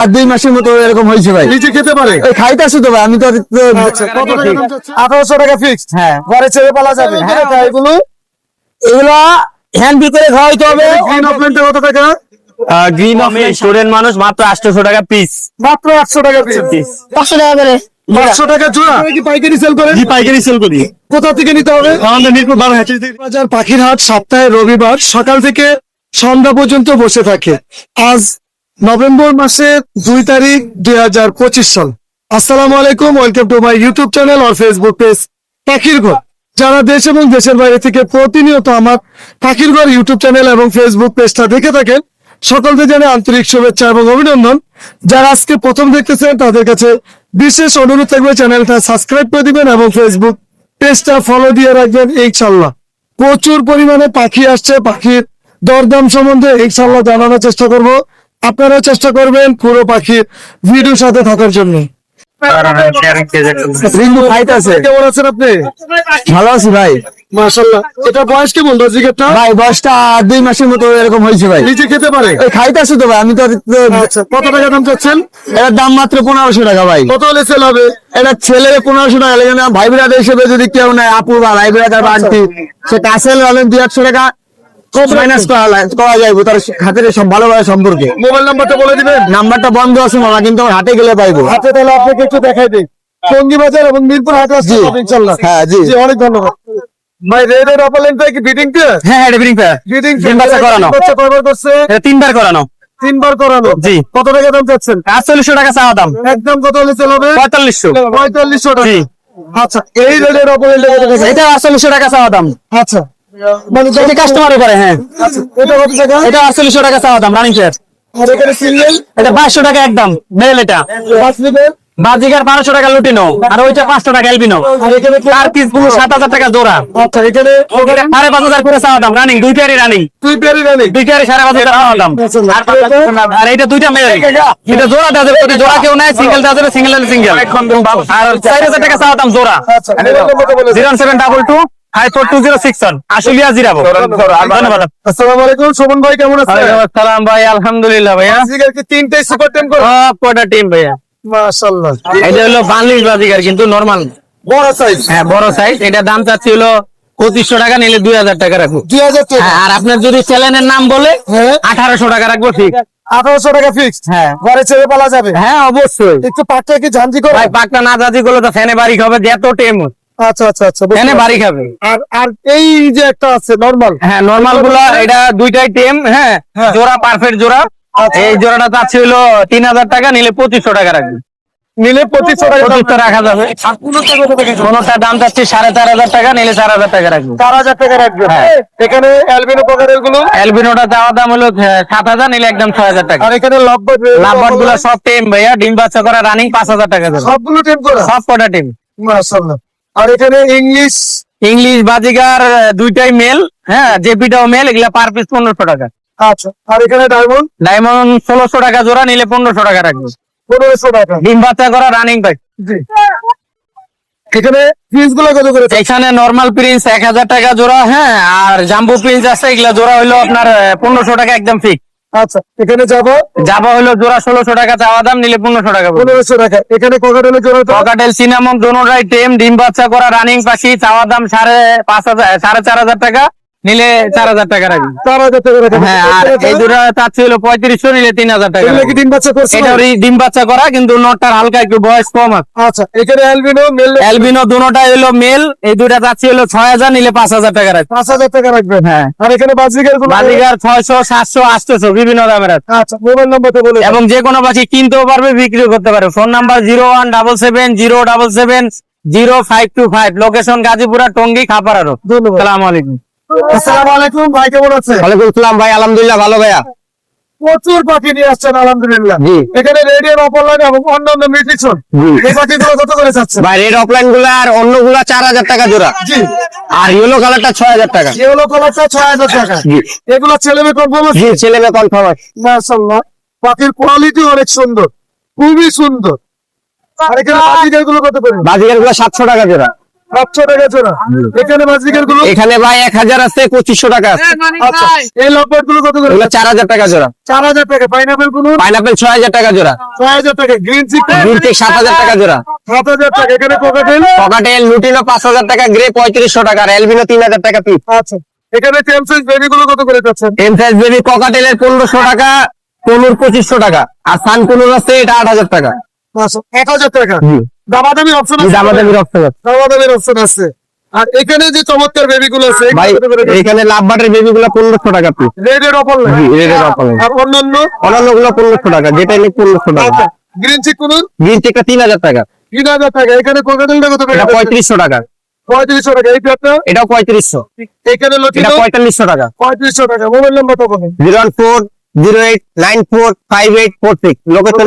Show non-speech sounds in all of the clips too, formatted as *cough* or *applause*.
আর দুই মাসের মতো এরকম হয়েছে ভাই। নিজে খেতে পারে? খাইতেছি তো ভাই আমি তো আচ্ছা চাচ্ছেন? আঠারোশো টাকা ফিক্সড হ্যাঁ। ঘরে ছেড়ে পালা যাবে। হ্যাঁ। হ্যাঁ এগুলো এগুলো হ্যান্ড খাওয়াইতে হবে। গ্রিন কত টাকা? গ্রিন অফ স্টুডেন্ট মানুষ মাত্র আটশো টাকা পিস মাত্র আটশো টাকা পিস পাঁচশো টাকা করে। পাঁচশো টাকা জোড়া? কি পাইকারি সেল করেন। জি পাইকারি সেল করি। কোথা থেকে নিতে হবে? আমাদের মিরপুর বারো হ্যাচারি পাখির হাট সপ্তাহে রবিবার সকাল থেকে সন্ধ্যা পর্যন্ত বসে থাকে। আজ নভেম্বর মাসের দুই তারিখ দুই হাজার পঁচিশ সাল। আসসালামু আলাইকুম welcome to my YouTube channel R Facebook page পাখির ঘর যারা দেশ এবং দেশের বাইরে থেকে প্রতিনিয়ত আমার পাখির ঘর ইউটিউব চ্যানেল এবং ফেসবুক পেজটা দেখে থাকেন, সকলকে জানে আন্তরিক শুভেচ্ছা এবং অভিনন্দন। যারা আজকে প্রথম দেখতেছেন, তাদের কাছে বিশেষ অনুরোধ থাকবে চ্যানেলটা সাবস্ক্রাইব করে দিবেন এবং ফেসবুক পেজটা ফলো দিয়ে রাখবেন এই ইনশাল্লাহ প্রচুর পরিমাণে পাখি আসছে, পাখির দরদাম সম্বন্ধে এই ইনশাল্লাহ জানানোর চেষ্টা করব। আপনারাও চেষ্টা করবেন পুরো পাখির ভিডিও সাথে থাকার জন্য। রিঙ্গু খাইতেছে কেমন আছেন আপনি? ভালো আছি ভাই। মাশাল্লাহ এটা বয়স কেমন রজিকেটটা ভাই বয়সটা আর দুই মাসের মতো এরকম হয়েছে ভাই। নিজে খেতে পারে? ওই খাইতেছি তো ভাই আমি তো আচ্ছা কত টাকা দাম চাচ্ছেন? এটার দাম মাত্র পনেরোশো টাকা ভাই। কত হলে সেল হবে? এটা ছেলে পনেরোশো টাকা লাগে না ভাই বিরাট হিসেবে যদি কেউ নেয় আপু বা ভাই বিরাট বা আন্টি সে কাছে হলেন দুই একশো টাকা মাইনাস করা লা- তার হাতের সব ভালোভাবে সম্পর্কে। মোবাইল নাম্বারটা বলে দিবেন। নাম্বারটা বন্ধ আছে মামা কিন্তু আমার হাতে গেলে পাইবো। হাতে তাহলে আপনাকে একটু দেখাই দিই। টঙ্গি বাজার এবং মিরপুর হাটে আসছে ইনশাল্লাহ হ্যাঁ, জি। জি অনেক ধন্যবাদ। ভাই রেড এর অপালেন্টটা কি? ফিটিং হ্যাঁ এটা ব্রিং ফিটিং ডিম করানো। কয়বার করছে? এটা তিনবার করানো। তিনবার করানো। জি। কত টাকা দাম চাচ্ছেন? আটচল্লিশশো টাকা চাওয়া দাম। একদম কত হলে সেল হবে? পঁয়তাল্লিশশো। পঁয়তাল্লিশশো টাকা। আচ্ছা এই রেড এর অপালেন্টে টাকা? এটা আটচল্লিশশো টাকা চাওয়া দাম। আচ্ছা। মানে এটা কাস্টমারের করে হ্যাঁ। আচ্ছা, এটা কত টাকা? এটা আটচল্লিশশো টাকা চাওয়া দাম রানিং ফেয়ার আর এখানে সিঙ্গেল? এটা বাইশশো টাকা একদম মেল এটা। বাজিকার বারোশো টাকা লুটিনো আর ওইটা পাঁচশো টাকা এলবিনো আর এখানে চার পিসগুলো সাত হাজার টাকা জোড়া। আচ্ছা এখানে? সাড়ে পাঁচ হাজার করে চাওয়া দাম রানিং দুই পেয়ারই রানিং তুই পেয়ারি রানি দুই পেয়ারে সাড়ে পাঁচ হাজার চাওয়া দাম। আর এটা দুইটা মেল এটা জোড়া দেওয়া যাবে জোড়া কেউ নেয় সিঙ্গেল দেওয়া যাবে সিঙ্গেল সিঙ্গেল আর চার হাজার টাকা চাওয়া দাম জোড়া। আচ্ছা। Zero seven double two. আলহামদুলিল্লাহ ভাইয়া। তিনটাই সুপার টেম কটা টিম ভাইয়া? এটা হলো বাংলিশ বাজিকার কিন্তু নর্মাল বড় সাইজ হ্যাঁ বড় সাইজ এটা দাম চাচ্ছি হলো পঁচিশশো টাকা নিলে দুই হাজার টাকা রাখব। 2000 টাকা। হ্যাঁ আর আপনার যদি চ্যানেলের নাম বলে হ্যাঁ। আঠারোশো টাকা রাখব ঠিক 1800 টাকা ফিক্সড হ্যাঁ। ঘরে ছেড়ে পালা যাবে। হ্যাঁ অবশ্যই। একটু পাকটা কি ঝাঞ্জি করে? ভাই পাকটা না যাচ্ছি করলে তো ফ্যানে বাড়ি খাবে যত টেম আচ্ছা আচ্ছা আচ্ছা বাড়ি খাবে। আর আর এই যে একটা আছে নরমাল হ্যাঁ নর্মালগুলা এটা দুইটাই টেম হ্যাঁ হ্যাঁ। জোড়া পারফেক্ট জোড়া। আচ্ছা। এই জোড়াটা চাচ্ছি হলো তিন হাজার টাকা নিলে পঁচিশশো টাকা রাখবে। নিলে 2500 টাকা দাম। পঁচিশশো রাখা যাবে। আর কোনটা কত টাকা কোনটার দাম চাচ্ছি সাড়ে চার হাজার টাকা নিলে চার হাজার টাকা রাখবে। 4000 টাকা রাখবে। হ্যাঁ। এখানে অ্যালবিনো প্রকারেরগুলো? অ্যালবিনোটা দাম হলো সাত হাজার নিলে একদম ছয় হাজার টাকা। আর এখানে লাভবাটগুলো সব টেম ভাইয়া ডিম বাচ্চা করা রানিং পাঁচ হাজার টাকা সবগুলো টেম করা? সব কটা টিম। মাশাআল্লাহ। আর এখানে ইংলিশ ইংলিশ বাজিকার আহ, দুইটাই মেল হ্যাঁ জেপিটাও মেল এগুলা পার পিস পনেরোশো টাকা। আচ্ছা আর এখানে ডায়মন্ড ডায়মন্ড ষোলোশো টাকা জোড়া নিলে পনেরোশো টাকা রাখবে। 1500 টাকা। ডিম বাচ্চা করা রানিং জি। এখানে ফিসগুলো কত করে? এখানে নর্মাল প্রিন্স এক হাজার টাকা জোড়া হ্যাঁ আর জাম্বু প্রিন্স আছে এগুলা জোড়া হইল আপনার পনেরোশো টাকা একদম ফিক্স আচ্ছা এখানে যাব। জাবা হলো জোড়া ষোলোশো টাকা চাওয়া দাম নিলে পনেরোশো টাকা। পনেরোশো টাকা। এখানে কোকাটেলের জন্য তো ককাটেল সিনামন দোনোটাই টেম ডিম বাচ্চা করা রানিং পাখি চাওয়া দাম সাড়ে পাঁচ হাজার সাড়ে চার হাজার টাকা। নিলে চার হাজার টাকা রাখবে। চার হাজার টাকা রাখা হ্যাঁ আর এই দুটা চাচ্ছি হলো পঁয়ত্রিশশো নিলে তিন হাজার টাকা কি ডিম বাচ্চা করছে? এটা ডিম বাচ্চা করা কিন্তু নটটার হালকা একটু বয়স কম আছে। আচ্ছা এখানে অ্যালবিনো মেল অ্যালবিনো দুটোটাই হলো মেল এই দুটা চাচ্ছি হলো ছয় হাজার নিলে পাঁচ হাজার টাকা রাখবে। পাঁচ হাজার টাকা রাখবেন হ্যাঁ। আর এখানে বাজিকার বাজিকার ছয়শো সাতশো আটশো বিভিন্ন দামের আছে। আচ্ছা মোবাইল নাম্বারটা বলে এবং যে কোনো কিনতেও পারবে বিক্রিও করতে পারবে। Phone number zero one double seven zero double seven zero five two five. Location Gazipura Tongi Khapara road. ধন্যবাদ। সালাম আলাইকুম। আসসালামু আলাইকুম ভাই কেমন ওয়ালাইকুম ভাই আলহামদুলিল্লাহ ভালো ভাইয়া। প্রচুর পাখি নিয়ে আসছেন আলহামদুলিল্লাহ। এখানে রেডিও অপলাইন এবং অন্যান্য মিউটিশন এই পাখিগুলো কত করে চাচ্ছেন ভাই রেড অফলাইনগুলা আর অন্যগুলা চার হাজার টাকা জোড়া। আর ইয়েলো কালারটা ছয় হাজার টাকা। এগুলো কলারটা ছয় হাজার টাকা। জি। এগুলো ছেলে মেয়ে কনফার্ম আছে? ছেলে মেয়ে কনফার্ম আছে। মাশাআল্লাহ। পাখির কোয়ালিটি অনেক সুন্দর। খুবই সুন্দর। আর এখানে গুলো কত করে? বাজিকারগুলা সাতশো টাকা জোড়া। সাতশো টাকা জোড়া। এখানে বাজিকারগুলো? এখানে ভাই এক হাজার আছে পঁচিশশো টাকা আছে। আচ্ছা এই লকবার্ডগুলো কত করে? চার হাজার টাকা জোড়া। চার হাজার টাকা। পাইনাপেলগুলো পাইনাপেল ছয় হাজার টাকা জোড়া। ছয় হাজার টাকা। গ্রিন চিকেন গ্রিন টেক সাত হাজার টাকা জোড়া। সাত হাজার টাকা। এখানে কোকাটেল পকাটেল লুটিনো পাঁচ হাজার টাকা গ্রে পঁয়ত্রিশশো টাকা আর এলবিনো তিন হাজার টাকা পিস আচ্ছা এখানে টেমসেন্স বেবি গুলো কত করে যাচ্ছেন? এম সাইজ বেবি ককাটেলের পনেরোশো টাকা পনেরো পঁচিশশো টাকা আর সানকুনুর আছে এটা আট হাজার টাকা। আচ্ছা এক হাজার টাকা। দামাদামির অপশন আছে। দামাদামির অপশন আছে। দামাদামির অপশন আছে। আর এখানে যে চমৎকার বেবি গুলো আছে এখানে লাভ বাটের পনেরোশো টাকা পিস রেড এর অপর এর অপর আর অন্যান্য? অন্যান্যগুলো পনেরোশো টাকা যেটা নিয়ে পনেরোশো টাকা। আচ্ছা গ্রিন তিন হাজার টাকা। তিন হাজার টাকা। এখানে কোকাটেলটা কত টাকা পঁয়ত্রিশশো টাকা। পঁয়ত্রিশশো টাকা। এই প্লেটটা এটাও পঁয়ত্রিশশো। এখানে এটা পঁয়তাল্লিশশো টাকা। পঁয়ত্রিশশো টাকা। মোবাইল নাম্বারটা বলেন zero one four zero eight nine four five eight four six location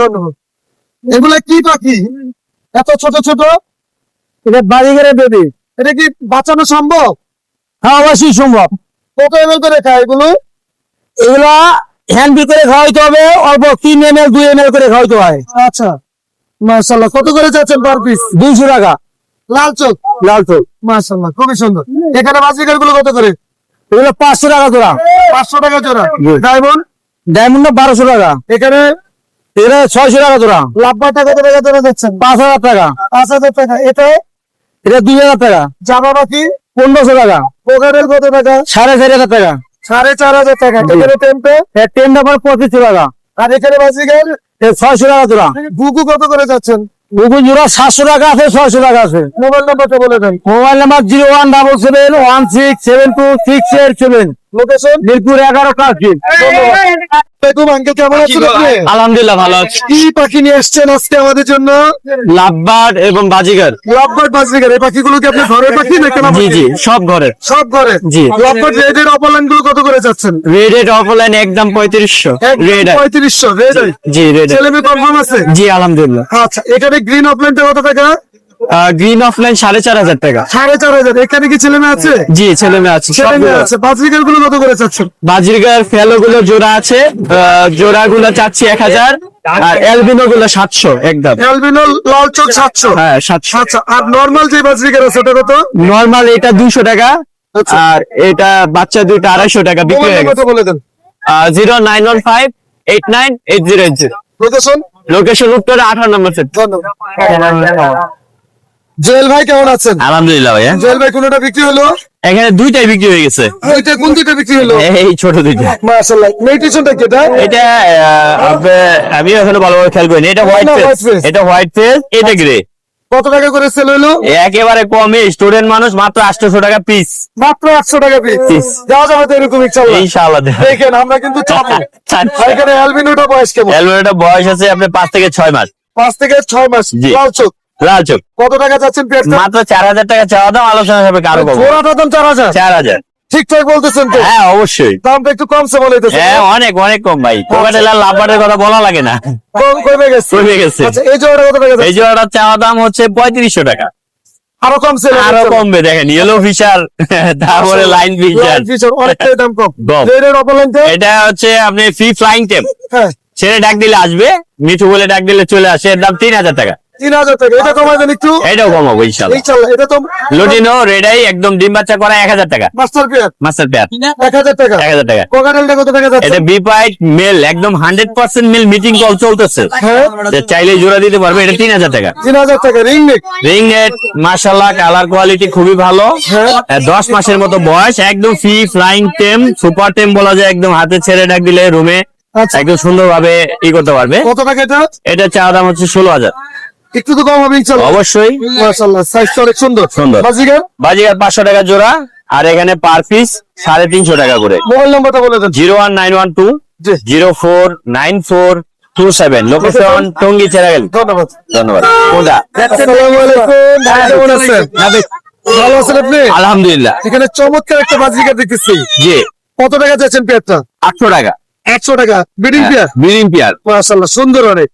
ধন্যবাদ। এগুলা কি পাখি? এত ছোট ছোট? এটা বাড়িঘরে বেবি। এটা কি বাঁচানো সম্ভব? হ্যাঁ অবশ্যই সম্ভব। কত এমএল করে খায় এগুলো? এগুলা হ্যান্ড বি করে খাওয়াইতে হবে অল্প তিন এম এল দুই এম এল করে খাওয়াইতে হয়। আচ্ছা। মাশাল্লাহ কত করে যাচ্ছেন পার পিস দুইশো টাকা। লাল চোখ? লাল চোখ। মাশাল্লাহ খুবই সুন্দর। এখানে বাজিকারগুলো কত করে? এগুলো পাঁচশো টাকা জোড়া। পাঁচশো টাকা জোড়া। ডায়মন্ড ডায়মন্ড বারোশো টাকা। এখানে এটা ছয়শো টাকা জোড়া। লাভবারটা কত টাকা জোড়া যাচ্ছেন। পাঁচ হাজার টাকা। পাঁচ হাজার টাকা। এটা? এটা দুই হাজার টাকা। জামা পাখি পনেরোশো টাকা। পোকারের কত টাকা? সাড়ে চারি হাজার টাকা। সাড়ে চার হাজার টাকা। টেম্পে? নাম্বার পঁচিশশো টাকা। আর এখানে বাজিকার এ ছয়শো টাকা জোড়া। গুগু কত করে যাচ্ছেন? জোড়া সাতশো টাকা আছে ছয়শো টাকা আছে। মোবাইল নাম্বারটা বলে দেন। Mobile number zero one double seven one six seven two six eight seven. Location Mirpur এগারো আলহামদুলিল্লাহ ভালো আছি। কি পাখি নিয়ে এসছেন আজকে আমাদের জন্য? লাভবার্ড এবং বাজিগার। লাভবার্ড বাজিকার এই পাখিগুলো কি আপনি ঘরের পাখি না কেনা জি জি সব ঘরের। সব ঘরে জি। লাভবার্ড রেডের অপলাইনগুলো কত করে যাচ্ছেন? রেড অফলাইন একদম পঁয়ত্রিশশো। রেড পঁয়ত্রিশশো রেড জি রেড ছেলে মেয়ে কনফার্ম আছে? জি আলহামদুলিল্লাহ। আচ্ছা এখানে গ্রিন অফলাইনটা কত টাকা? গ্রিন অফলাইন সাড়ে চার হাজার টাকা। সাড়ে চার হাজার। এখানে কি ছেলে মেয়ে আছে? জি ছেলে মেয়ে আছে ছেলে মেয়ে আছে। গুলো কত করে যাচ্ছেন বাজিরগার ফেলো গুলো জোড়া আছে জোড়া গুলো চাচ্ছি এক হাজার আর এলবিনো গুলো সাতশো একদম। অ্যালবিনো লাল চোখ সাতশো। হ্যাঁ সাতশো। আচ্ছা আর নর্মাল যে বাজিকার আছে ওটা কত? নর্মাল এটা দুশো টাকা আচ্ছা। আর এটা বাচ্চা দুইটা আড়াইশো টাকা বিক্রি হয়ে নাম্বারটা বলে দেন। Zero nine one five eight nine eight zero eight zero location location উত্তরে আঠারো নম্বর সেট জয়েল ভাই কেমন আছেন? আলহামদুলিল্লাহ ভাইয়া। জয়েল ভাই কোনটা বিক্রি হলো? এখানে দুইটাই বিক্রি হয়ে গেছে। ওইটা কোন দুইটা বিক্রি হলো? এই ছোট দুইটা। মাশাআল্লাহ। মেডিটেশনটা কি এটা? এটা আপনি- আমি এখনও ভালোভাবে খেয়াল করিনি। এটা হোয়াইট ফেস এটা হোয়াইট ফেস এটা গ্রে কত টাকা করে সেল হলো? একেবারে কমে স্টুডেন্ট মানুষ মাত্র আটশোশো টাকা পিস মাত্র আটশো টাকা পিস। যাওয়া যাবে তো এরকম ইনশাল্লাহ ইনশাআল্লাহ দেখেন আমরা কিন্তু *laughs* চাপো। এখানে অ্যালবিনোটা বয়স কেমন? এলভেনটা বয়স আছে আপনার পাঁচ থেকে ছয় মাস। পাঁচ থেকে ছয় মাস। জি। চোখ। লাল চোখ। কত টাকা পেটটা মাত্র চার হাজার টাকা চাওয়া দাম আলোচনা হবে কারও জোড়াটা দাম চার হাজার? চার হাজার। ঠিকঠাক বলতেছেন তো। হ্যাঁ অবশ্যই। দামটা একটু কমছে বলে হ্যাঁ অনেক অনেক কম ভাই। কোকাটেল আর লাভবারের কথা বলা লাগে না। কম কমে গেছে। কমে গেছে। আচ্ছা এই জোড়াটা কত টাকা এই জোড়াটা চাওয়া দাম হচ্ছে পঁয়ত্রিশশো টাকা। আরও কম সেল আরও কমবে দেখেন ইয়েলো ফিশার তারপরে লাইন ফিশার অনেকটাই দাম কম। এটা হচ্ছে আপনি ফ্রি ফ্লাইং টেপ ছেড়ে ডাক দিলে আসবে মিঠু বলে ডাক দিলে চলে আসে এর দাম তিন হাজার টাকা। তিন হাজার টাকা। এটা কমাই দেন একটু এটাও কমাবো ইনশাল্লাহ। ইনশাল্লাহ এটা তো লুটিনো রেডাই একদম ডিম বাচ্চা করা এক হাজার টাকা। মাস্টার পেয়ার মাস্টার পেয়ার এক হাজার টাকা। এক হাজার টাকা। কোকাটেলটা কত টাকা যাচ্ছে? এটা বিপাইট মেল একদম hundred percent male mating call চলতেছে। হ্যাঁ। চাইলে জোড়া দিতে পারবে এটা তিন হাজার টাকা। তিন হাজার টাকা রিং নেট মাশাল্লাহ কালার কোয়ালিটি খুবই ভালো। হ্যাঁ। দশ মাসের মতো বয়স একদম ফ্রি ফ্লাইং টেম সুপার টেম বলা যায় একদম হাতে ছেড়ে ডাক দিলে রুমে আচ্ছা। একদম সুন্দর ভাবে ই করতে পারবে। কত টাকা এটা? এটা চাওয়া দাম হচ্ছে ষোলো হাজার। একটু তো কম হবে অবশ্যই। মাশাআল্লাহ সাইজটা অনেক সুন্দর। সুন্দর। বাজিগার? বাজিগার পাঁচশো টাকা জোড়া আর এখানে পার পিস সাড়ে তিনশো টাকা করে। মোবাইল নাম্বারটা বলে দেন। Zero one nine one two জি। Zero four nine four two seven. Location Tongi Cheragel ধন্যবাদ। ধন্যবাদ। কোনটা? আসসালামু আলাইকুম। ভাই কেমন আছেন? ভালো আছেন আপনি? আলহামদুলিল্লাহ। এখানে চমৎকার একটা বাজিকার দেখতেছি। জি। কত টাকা চাইছেন পেয়ারটা? আটশো টাকা। একশো টাকা। Breeding pair? Breeding pair. মাশাআল্লাহ সুন্দর অনেক।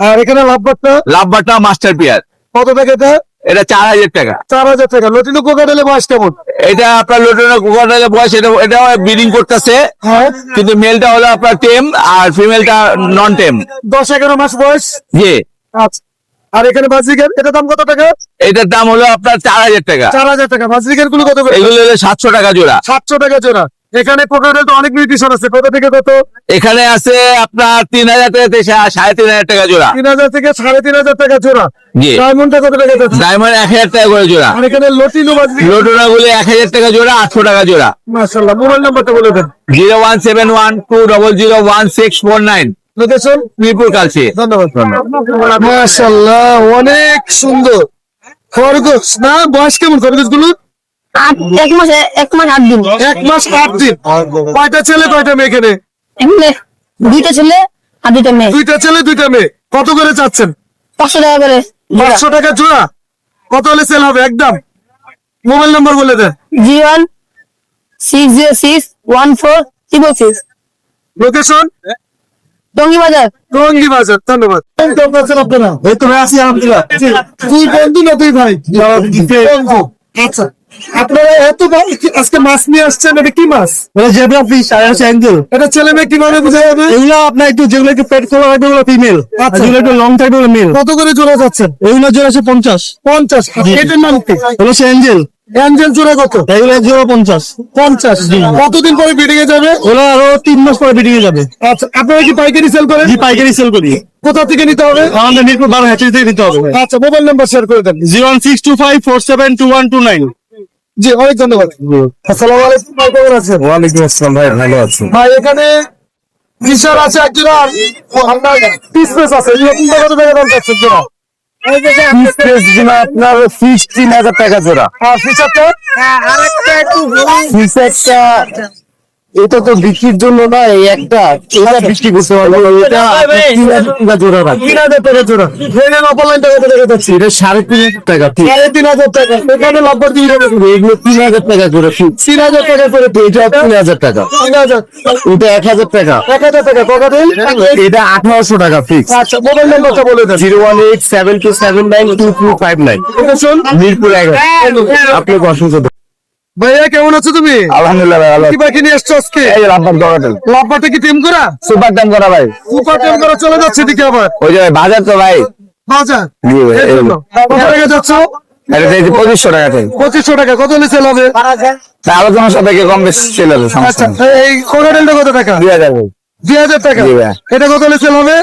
আর এখানে লাভবারটা লাভবাটা মাস্টার পিয়ার। কত টাকা এটা? এটা চার হাজার টাকা। চার হাজার টাকা। লটিনো কোকাটেলে বয়স কেমন? এটা আপনার লোটনের কোকাটেলের বয়স এটা এটা ব্রিডিং করতেছে। হ্যাঁ। কিন্তু মেলটা হলো আপনার টেম আর ফিমেলটা নন টেম দশ এগারো মাস বয়স? জি। আচ্ছা। আর এখানে বাজরিকের এটা দাম কত টাকা? এটার দাম হলো আপনার চার হাজার টাকা। চার হাজার টাকা। বাজরিকেরগুলো কত এগুলো হলো সাতশো টাকা জোড়া। সাতশো টাকা জোড়া। এখানে কোকাটেল তো অনেক মিউটিশন আছে। কত থেকে কত? এখানে আছে আপনার তিন হাজার টাকা থেকে সাড়ে তিন হাজার টাকা জোড়া। তিন হাজার থেকে সাড়ে তিন হাজার টাকা জোড়া। জি। ডায়মন্ডটা কত টাকা যাচ্ছে ডায়মন্ড এক হাজার টাকা করে জোড়া। আর এখানে লটিনো বাজরিক লোটোনা গুলো এক হাজার টাকা জোড়া আটশো টাকা জোড়া। মাশাল্লাহ মোবাইল নাম্বারটা বলে দেন। Zero one seven one two double zero one six four nine. Location Mirpur Kalshi. ধন্যবাদ। মাশাল্লাহ অনেক সুন্দর। খরগোশ না বয়স কেমন খরগোশগুলো এক মাসে এক মাস আট দিন। এক মাস আট দিন। কয়টা ছেলে কয়টা মেয়ে এখানে? দুইটা ছেলে আর দুইটা মেয়ে। দুইটা ছেলে দুইটা মেয়ে। কত করে চাচ্ছেন? পাঁচশো টাকা করে। পাঁচশো টাকা জোড়া? কত হলে সেল হবে? একদম। মোবাইল নাম্বার বলে দেন জি one six zero six one four triple six location Tongi বাজার রঙ্গি বাজার ধন্যবাদ। কেমন আছেন আপনারা এই তো আছি আলহামদুলিল্লাহ। তুই বন্ধু না তুই ভাই? আচ্ছা। আপনারা এত আজকে মাছ নিয়ে আসছেন এটা কি মাছ? জেব্রা ফিশ আর হচ্ছে অ্যাঙ্গেল এটা ছেলে মেয়ে কীভাবে বোঝা যাবে এগুলো আপনার একটু যেগুলো একটু পেট খোলা রাখবে ওগুলো ফিমেল আচ্ছা। যেগুলো একটু লং থাকবে ওগুলো মেল কত করে জোড়া যাচ্ছেন এগুলো জোড়া আছে পঞ্চাশ। পঞ্চাশ। এটার নাম কি? এগুলো হচ্ছে অ্যাঙ্গেল অ্যাঞ্জেল জোড়া কত? এগুলো জোড়া পঞ্চাশ। পঞ্চাশ। কতদিন পরে বেরিয়ে যাবে? ওগুলো আরও তিন মাস পরে বিডিং যাবে। আচ্ছা আপনারা কি পাইকারি সেল করেন? জি পাইকারি সেল করি। কোথা থেকে নিতে হবে? আমাদের মিরপুর বারো হ্যাচারি থেকে নিতে হবে। আচ্ছা মোবাইল নাম্বার শেয়ার করে দেন। Zero one six two five four seven two one two nine. জি অনেক ধন্যবাদ। আসসালামু আলাইকুম ভাই কেমন আছেন? ওয়ালাইকুম আসসালাম ভাই ভালো আছি। ভাই এখানে ফিশার আছে একজন আর আপনার পিস পিস আছে এরকম রকম কত টাকা দাম চাচ্ছেন জোড়া? আপনার ফিক্স তিন হাজার টাকা জোড়া। আর ফিক্স একটা এটা তো বিক্রির জন্য না এই একটা এটা বিক্রি করতে পারব এটা তিন হাজার জোড়া রাখবে। তিন হাজার টাকা জোড়া। ট্রেনের অফলাইনটা কত টাকা যাচ্ছে এটা সাড়ে তিন হাজার টাকা সাড়ে তিন হাজার টাকা। এখানে এগুলো তিন হাজার টাকা করে তিন হাজার টাকা করে এটা তিন হাজার টাকা। তিন হাজার। এটা এক হাজার টাকা। এক হাজার টাকা ককাটেল এটা আঠারোশো টাকা ফিক্স আচ্ছা মোবাইল নাম্বারটা বলে দেন। Zero one eight seven two seven nine two two five nine. Mirpur এগারো আপনাকে অসংখ্য। ভাইয়া কেমন আছো তুমি? আলহামদুলিল্লাহ ভাই ভালো কি পাখি নিয়ে এসছো আজকে? এই লাভবান দোকান লাভবারটা কি টিম করা? সুপার টিম করা ভাই। সুপার টিম করা চলে যাচ্ছে দিকে আবার। ওই যে বাজার তো ভাই। বাজার? জি ভাই, জন্য। যাচ্ছ? পঁচিশশো টাকা থেকে। পঁচিশশো টাকা। কত হলে সেল হবে আলোচনা সাপেক্ষে কম বেশি চলে যাবে আচ্ছা এই কোকাটেলটা কত টাকা? দুই হাজার। দুই হাজার টাকা। এটা কত হলে সেল হবে?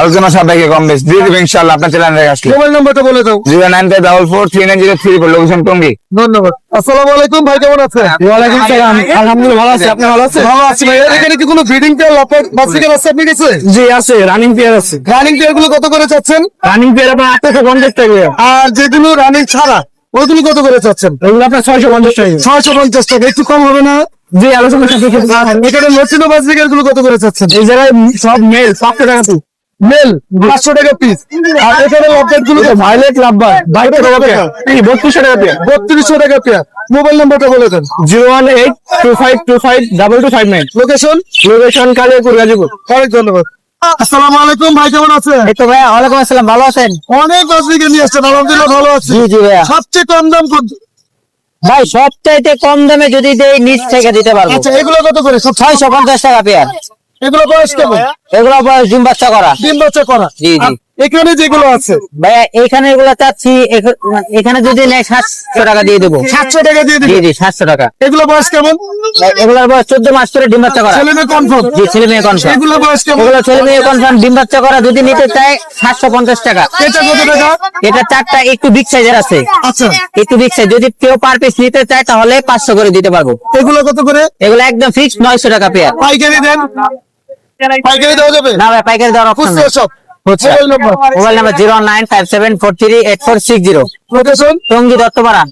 আলোচনা সাপেক্ষে কম বেশি। দিয়ে দেবে ইনশাল্লাহ আপনার চ্যানেল আসলে। মোবাইল নাম্বারটা বলে দাও। Zero nine five double four three nine zero three four location Tongi. ধন্যবাদ। আসসালামু আলাইকুম ভাই কেমন আছেন? ওয়ালাইকুম সালাম। আলহামদুলিল্লাহ ভালো আছি। আপনি ভালো আছেন? ভালো আছি ভাই। এখানে কি কোনো ব্রিডিং পেয়ার আপনি জি আছে। রানিং পেয়ার আছে। রানিং পেয়ারগুলো কত করে চাচ্ছেন? রানিং পেয়ার আপনার পঞ্চাশ টাকা আর যেগুলো রানিং ছাড়া ওইগুলো কত করে চাচ্ছেন? ওগুলো আপনার ছয়শো পঞ্চাশ টাকা। ছয়শো পঞ্চাশ টাকা একটু কম হবে না? জি আলোচনা এখানে গুলো কত করে চাচ্ছেন? এই জায়গায় সব মেল পাঁচশো টাকা তো মেল পাঁচশো টাকা পিস আর এখানে গুলো ভাইলেট লাভবার বাইশ টাকা পেয়ার বত্রিশশো টাকা পেয়ার বত্রিশশো টাকা পেয়ার মোবাইল নাম্বারটা বলে দেন। Zero one eight two five two five double two five nine. Location location Kaliyapur Gazipur. অনেক ধন্যবাদ। আসসালামু আলাইকুম ভাই কেমন আছেন? এই তো ভাইয়া ওয়ালাইকুম আসসালাম ভালো আছেন? অনেক বাজরিকে নিয়ে আসছেন আলহামদুলিল্লাহ ভালো আছি। জি জি ভাইয়া। সবচেয়ে কম দাম কত? ভাই সবচাইতে কম দামে যদি দেই নিচ থেকে দিতে পারব। আচ্ছা এগুলো কত করে? সব ছয়শো পঞ্চাশ টাকা পেয়ার। এগুলো বয়স কেমন? এগুলো বয়স ডিম বাচ্চা করা। ডিম বাচ্চা করা। জি, জি। এখানে যেগুলো আছে? ভাইয়া এখানে এগুলো চাচ্ছি এখানে যদি নেয় সাতশো টাকা দিয়ে দেবো। সাতশো টাকা দিয়ে দিবে? জি সাতশো টাকা। এগুলো বয়স কেমন? এগুলোর বয়স চোদ্দ মাস করে ডিম বাচ্চা করা। ছেলে মেয়ে কনফার্ম জি ছেলে মেয়ে কনফার্ম এগুলো বয়স কেমন? এগুলো ছেলে মেয়ে কনফার্ম ডিম বাচ্চা করা যদি নিতে চায় সাতশো পঞ্চাশ টাকা। এটা কত টাকা? এটা চারটা একটু বিগ সাইজের আছে। আচ্ছা। একটু বিগ সাইজ যদি কেউ পার পিস নিতে চায় তাহলে পাঁচশো করে দিতে পারব। এগুলো কত করে? এগুলো একদম ফিক্সড নয়শো টাকা পেয়ার পাইকারি দেন। পাইকারি দেওয়া যাবে? না ভাই পাইকারি খুচরো সব। Mobile mobile number. Zero nine five seven four three eight four six zero. Tongi Dattapara